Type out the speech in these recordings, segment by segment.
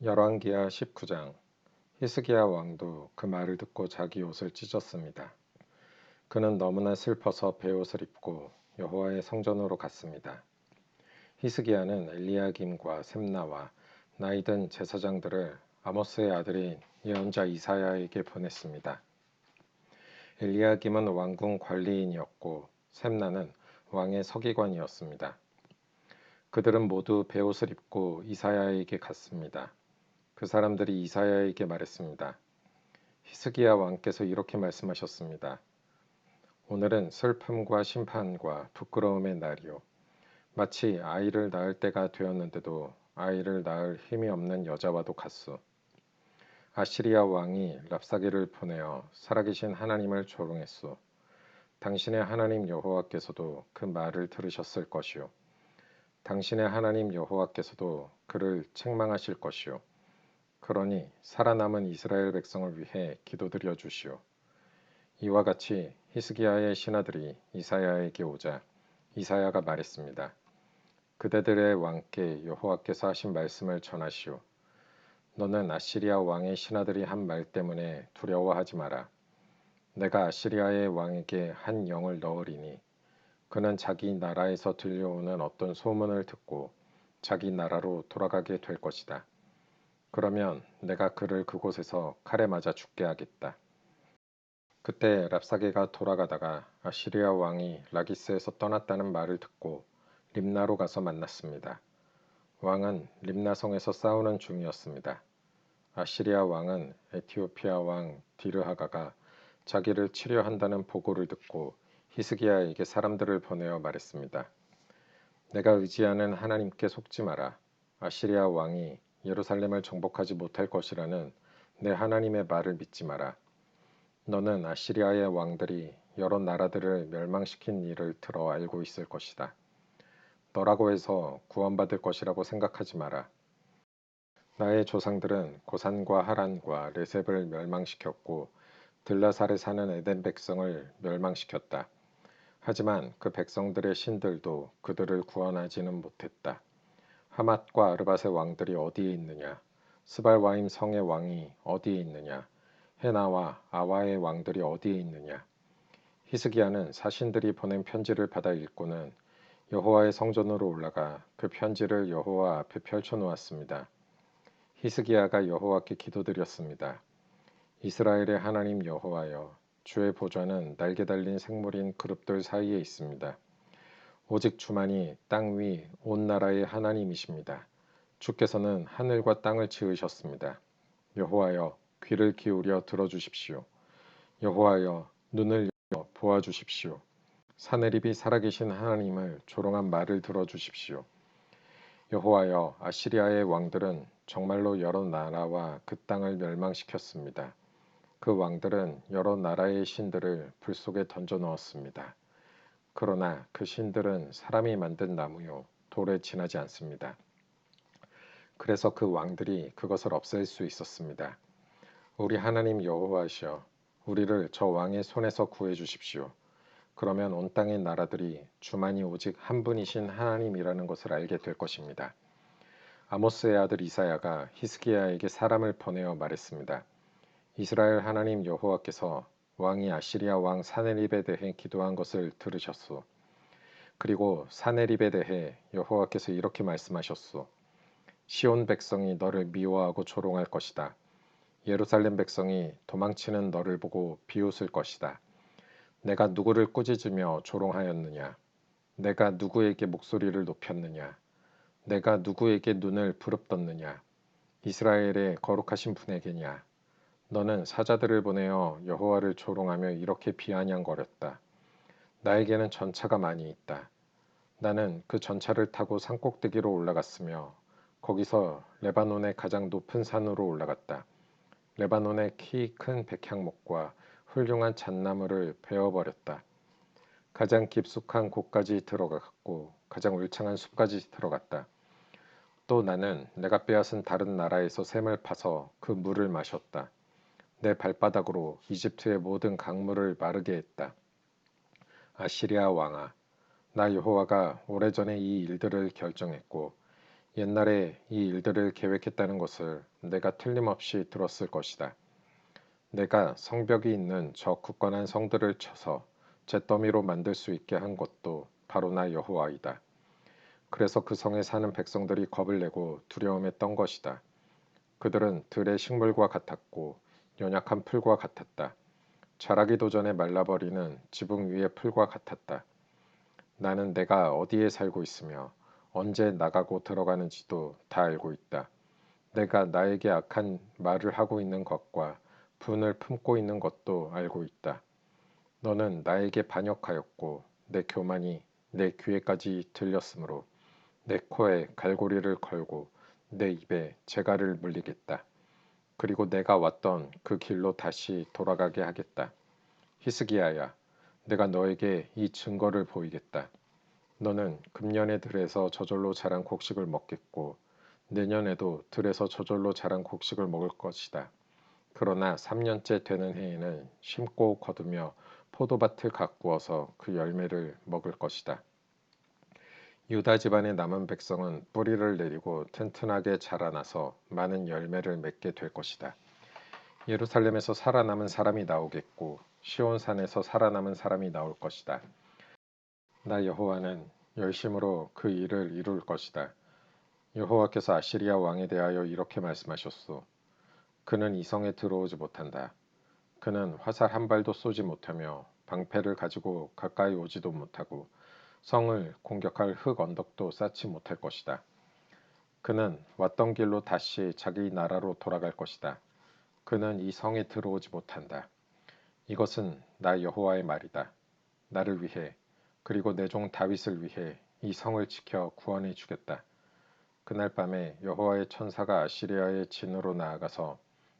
열왕기하 19장 히스기야 왕도 그 말을 듣고 자기 옷을 찢었습니다. 그는 너무나 슬퍼서 베옷을 입고 여호와의 성전으로 갔습니다. 히스기야는 엘리야김과 셈나와 나이든 제사장들을 아모스의 아들인 예언자 이사야에게 보냈습니다. 엘리야김은 왕궁 관리인이었고 셈나는 왕의 서기관이었습니다. 그들은 모두 베옷을 입고 이사야에게 갔습니다. 그 사람들이 이사야에게 말했습니다. 히스기야 왕께서 이렇게 말씀하셨습니다. 오늘은 슬픔과 심판과 부끄러움의 날이요. 마치 아이를 낳을 때가 되었는데도 아이를 낳을 힘이 없는 여자와도 같소. 아시리아 왕이 랍사기를 보내어 살아계신 하나님을 조롱했소. 당신의 하나님 여호와께서도 그 말을 들으셨을 것이요. 당신의 하나님 여호와께서도 그를 책망하실 것이요. 그러니 살아남은 이스라엘 백성을 위해 기도드려 주시오. 이와 같이 히스기야의 신하들이 이사야에게 오자 이사야가 말했습니다. 그대들의 왕께 여호와께서 하신 말씀을 전하시오. 너는 아시리아 왕의 신하들이 한 말 때문에 두려워하지 마라. 내가 아시리아의 왕에게 한 영을 넣으리니 그는 자기 나라에서 들려오는 어떤 소문을 듣고 자기 나라로 돌아가게 될 것이다. 그러면 내가 그를 그곳에서 칼에 맞아 죽게 하겠다. 그때 랍사게가 돌아가다가 아시리아 왕이 라기스에서 떠났다는 말을 듣고 림나로 가서 만났습니다. 왕은 림나성에서 싸우는 중이었습니다. 아시리아 왕은 에티오피아 왕 디르하가가 자기를 치료한다는 보고를 듣고 히스기야에게 사람들을 보내어 말했습니다. 내가 의지하는 하나님께 속지 마라. 아시리아 왕이 예루살렘을 정복하지 못할 것이라는 내 하나님의 말을 믿지 마라. 너는 아시리아의 왕들이 여러 나라들을 멸망시킨 일을 들어 알고 있을 것이다. 너라고 해서 구원받을 것이라고 생각하지 마라. 나의 조상들은 고산과 하란과 레셉을 멸망시켰고 들라살에 사는 에덴 백성을 멸망시켰다. 하지만 그 백성들의 신들도 그들을 구원하지는 못했다. 하맛과 아르밧의 왕들이 어디에 있느냐? 스발와임 성의 왕이 어디에 있느냐? 헤나와 아와의 왕들이 어디에 있느냐? 히스기야는 사신들이 보낸 편지를 받아 읽고는 여호와의 성전으로 올라가 그 편지를 여호와 앞에 펼쳐 놓았습니다. 히스기야가 여호와께 기도드렸습니다. 이스라엘의 하나님 여호와여, 주의 보좌는 날개 달린 생물인 그룹들 사이에 있습니다. 오직 주만이 땅 위 온 나라의 하나님이십니다. 주께서는 하늘과 땅을 지으셨습니다. 여호와여 귀를 기울여 들어주십시오. 여호와여 눈을 열어 보아주십시오. 사내립이 살아계신 하나님을 조롱한 말을 들어주십시오. 여호와여 아시리아의 왕들은 정말로 여러 나라와 그 땅을 멸망시켰습니다. 그 왕들은 여러 나라의 신들을 불 속에 던져 넣었습니다. 그러나 그 신들은 사람이 만든 나무요 돌에 지나지 않습니다. 그래서 그 왕들이 그것을 없앨 수 있었습니다. 우리 하나님 여호와시여 우리를 저 왕의 손에서 구해 주십시오. 그러면 온 땅의 나라들이 주만이 오직 한 분이신 하나님이라는 것을 알게 될 것입니다. 아모스의 아들 이사야가 히스기야에게 사람을 보내어 말했습니다. 이스라엘 하나님 여호와께서 왕이 아시리아 왕 사네립에 대해 기도한 것을 들으셨소. 그리고 사네립에 대해 여호와께서 이렇게 말씀하셨소. 시온 백성이 너를 미워하고 조롱할 것이다. 예루살렘 백성이 도망치는 너를 보고 비웃을 것이다. 내가 누구를 꾸짖으며 조롱하였느냐? 내가 누구에게 목소리를 높였느냐? 내가 누구에게 눈을 부릅떴느냐? 이스라엘의 거룩하신 분에게냐? 너는 사자들을 보내어 여호와를 조롱하며 이렇게 비아냥거렸다. 나에게는 전차가 많이 있다. 나는 그 전차를 타고 산 꼭대기로 올라갔으며 거기서 레바논의 가장 높은 산으로 올라갔다. 레바논의 키 큰 백향목과 훌륭한 잣나무를 베어버렸다. 가장 깊숙한 곳까지 들어갔고 가장 울창한 숲까지 들어갔다. 또 나는 내가 빼앗은 다른 나라에서 샘을 파서 그 물을 마셨다. 내 발바닥으로 이집트의 모든 강물을 마르게 했다. 아시리아 왕아, 나 여호와가 오래전에 이 일들을 결정했고 옛날에 이 일들을 계획했다는 것을 내가 틀림없이 들었을 것이다. 내가 성벽이 있는 저 굳건한 성들을 쳐서 잿더미로 만들 수 있게 한 것도 바로 나 여호와이다. 그래서 그 성에 사는 백성들이 겁을 내고 두려움에 떤 것이다. 그들은 들의 식물과 같았고 연약한 풀과 같았다. 자라기도 전에 말라버리는 지붕 위의 풀과 같았다. 나는 내가 어디에 살고 있으며 언제 나가고 들어가는지도 다 알고 있다. 내가 나에게 악한 말을 하고 있는 것과 분을 품고 있는 것도 알고 있다. 너는 나에게 반역하였고 내 교만이 내 귀에까지 들렸으므로 내 코에 갈고리를 걸고 내 입에 재갈을 물리겠다. 그리고 내가 왔던 그 길로 다시 돌아가게 하겠다. 히스기야야, 내가 너에게 이 증거를 보이겠다. 너는 금년에 들에서 저절로 자란 곡식을 먹겠고 내년에도 들에서 저절로 자란 곡식을 먹을 것이다. 그러나 3년째 되는 해에는 심고 거두며 포도밭을 가꾸어서 그 열매를 먹을 것이다. 유다 집안의 남은 백성은 뿌리를 내리고 튼튼하게 자라나서 많은 열매를 맺게 될 것이다. 예루살렘에서 살아남은 사람이 나오겠고 시온산에서 살아남은 사람이 나올 것이다. 나 여호와는 열심으로 그 일을 이룰 것이다. 여호와께서 아시리아 왕에 대하여 이렇게 말씀하셨소. 그는 이성에 들어오지 못한다. 그는 화살 한 발도 쏘지 못하며 방패를 가지고 가까이 오지도 못하고 성을 공격할 흙 언덕도 쌓지 못할 것이다. 그는 왔던 길로 다시 자기 나라로 돌아갈 것이다. 그는 이 성에 들어오지 못한다. 이것은 나 여호와의 말이다. 나를 위해 그리고 내 종 다윗을 위해 이 성을 지켜 구원해 주겠다. 그날 밤에 여호와의 천사가 아시리아의 진으로 나아가서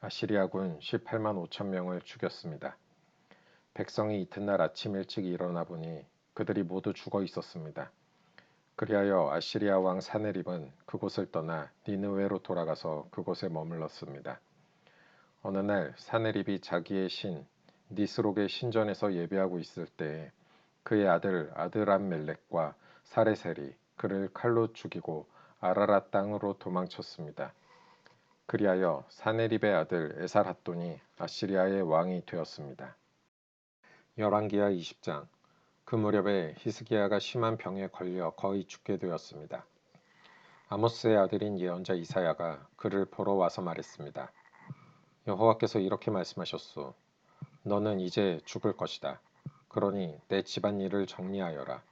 아시리아군 18만 5천 명을 죽였습니다. 백성이 이튿날 아침 일찍 일어나 보니 그들이 모두 죽어 있었습니다. 그리하여 아시리아 왕 사네립은 그곳을 떠나 니느웨로 돌아가서 그곳에 머물렀습니다. 어느 날 사네립이 자기의 신 니스록의 신전에서 예배하고 있을 때 그의 아들 아드람멜렉과 사레셀이 그를 칼로 죽이고 아라라 땅으로 도망쳤습니다. 그리하여 사네립의 아들 에살핫돈이 아시리아의 왕이 되었습니다. 열왕기하 20장 그 무렵에 히스기야가 심한 병에 걸려 거의 죽게 되었습니다. 아모스의 아들인 예언자 이사야가 그를 보러 와서 말했습니다. 여호와께서 이렇게 말씀하셨소. 너는 이제 죽을 것이다. 그러니 내 집안일을 정리하여라.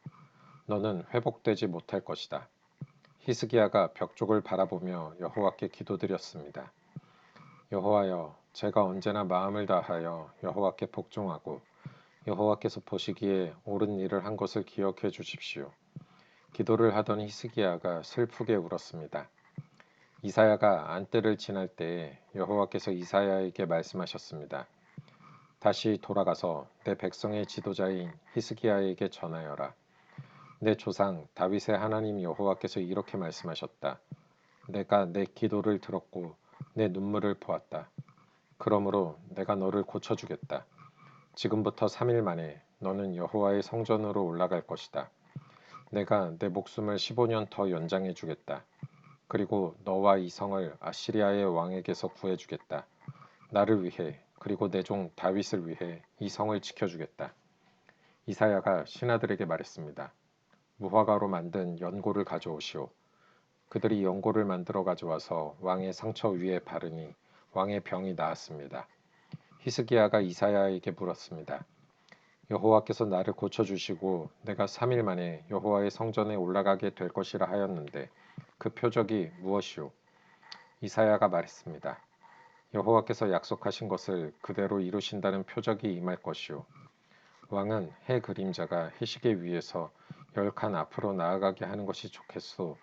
너는 회복되지 못할 것이다. 히스기야가 벽 쪽을 바라보며 여호와께 기도드렸습니다. 여호와여, 제가 언제나 마음을 다하여 여호와께 복종하고 여호와께서 보시기에 옳은 일을 한 것을 기억해 주십시오. 기도를 하던 히스기야가 슬프게 울었습니다. 이사야가 안뜰을 지날 때에 여호와께서 이사야에게 말씀하셨습니다. 다시 돌아가서 내 백성의 지도자인 히스기야에게 전하여라. 내 조상 다윗의 하나님 여호와께서 이렇게 말씀하셨다. 내가 내 기도를 들었고 내 눈물을 보았다. 그러므로 내가 너를 고쳐주겠다. 지금부터 3일 만에 너는 여호와의 성전으로 올라갈 것이다. 내가 내 목숨을 15년 더 연장해 주겠다. 그리고 너와 이 성을 아시리아의 왕에게서 구해 주겠다. 나를 위해 그리고 내 종 다윗을 위해 이 성을 지켜 주겠다. 이사야가 신하들에게 말했습니다. 무화과로 만든 연고를 가져오시오. 그들이 연고를 만들어 가져와서 왕의 상처 위에 바르니 왕의 병이 나았습니다. 히스기야가 이사야에게 물었습니다. 여호와께서 나를 고쳐 주시고 내가 3일 만에 여호와의 성전에 올라가게 될 것이라 하였는데 그 표적이 무엇이오? 이사야가 말했습니다. 여호와께서 약속하신 것을 그대로 이루신다는 표적이 임할 것이오. 왕은 해 그림자가 해시계 위에서 열 칸 앞으로 나아가게 하는 것이 좋겠소.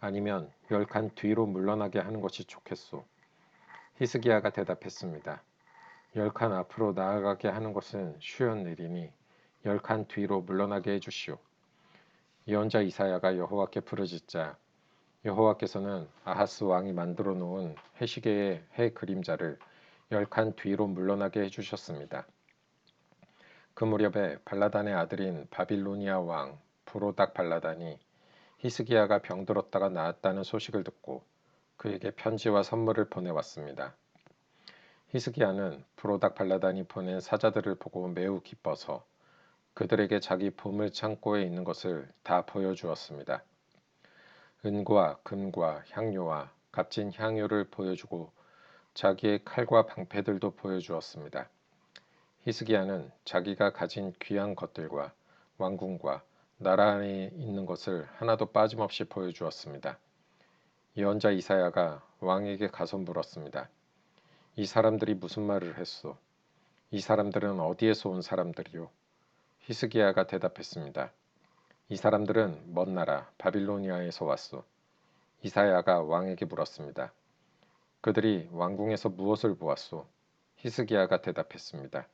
아니면 열 칸 뒤로 물러나게 하는 것이 좋겠소. 히스기야가 대답했습니다. 열 칸 앞으로 나아가게 하는 것은 쉬운 일이니 열 칸 뒤로 물러나게 해주시오. 예언자 이사야가 여호와께 부르짖자 여호와께서는 아하스 왕이 만들어 놓은 해시계의 해 그림자를 열 칸 뒤로 물러나게 해주셨습니다. 그 무렵에 발라단의 아들인 바빌로니아 왕 브로닥 발라단이 히스기야가 병들었다가 나았다는 소식을 듣고 그에게 편지와 선물을 보내왔습니다. 히스기야는 브로닥 발라단이 보낸 사자들을 보고 매우 기뻐서 그들에게 자기 보물 창고에 있는 것을 다 보여주었습니다. 은과 금과 향료와 값진 향유를 보여주고 자기의 칼과 방패들도 보여주었습니다. 히스기야는 자기가 가진 귀한 것들과 왕궁과 나라 안에 있는 것을 하나도 빠짐없이 보여주었습니다. 예언자 이사야가 왕에게 가서 물었습니다. 이 사람들이 무슨 말을 했소? 이 사람들은 어디에서 온 사람들이요? 히스기야가 대답했습니다. 이 사람들은 먼 나라 바빌로니아에서 왔소. 이사야가 왕에게 물었습니다. 그들이 왕궁에서 무엇을 보았소? 히스기야가 대답했습니다.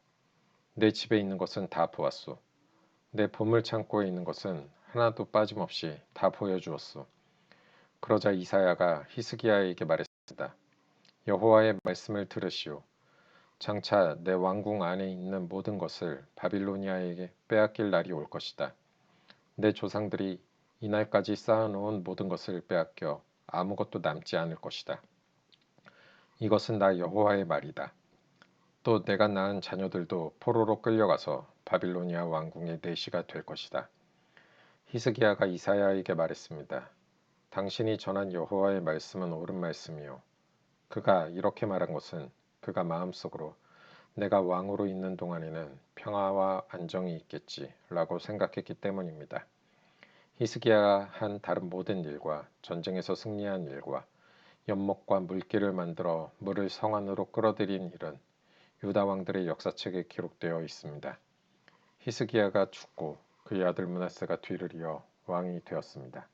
내 집에 있는 것은 다 보았소. 내 보물 창고에 있는 것은 하나도 빠짐없이 다 보여주었소. 그러자 이사야가 히스기야에게 말했습니다. 여호와의 말씀을 들으시오. 장차 내 왕궁 안에 있는 모든 것을 바빌로니아에게 빼앗길 날이 올 것이다. 내 조상들이 이날까지 쌓아놓은 모든 것을 빼앗겨 아무것도 남지 않을 것이다. 이것은 나 여호와의 말이다. 또 내가 낳은 자녀들도 포로로 끌려가서 바빌로니아 왕궁의 내시가 될 것이다. 히스기야가 이사야에게 말했습니다. 당신이 전한 여호와의 말씀은 옳은 말씀이요. 그가 이렇게 말한 것은 그가 마음속으로 내가 왕으로 있는 동안에는 평화와 안정이 있겠지 라고 생각했기 때문입니다. 히스기야가 한 다른 모든 일과 전쟁에서 승리한 일과 연못과 물길을 만들어 물을 성 안으로 끌어들인 일은 유다 왕들의 역사책에 기록되어 있습니다. 히스기야가 죽고 그의 아들 문하세가 뒤를 이어 왕이 되었습니다.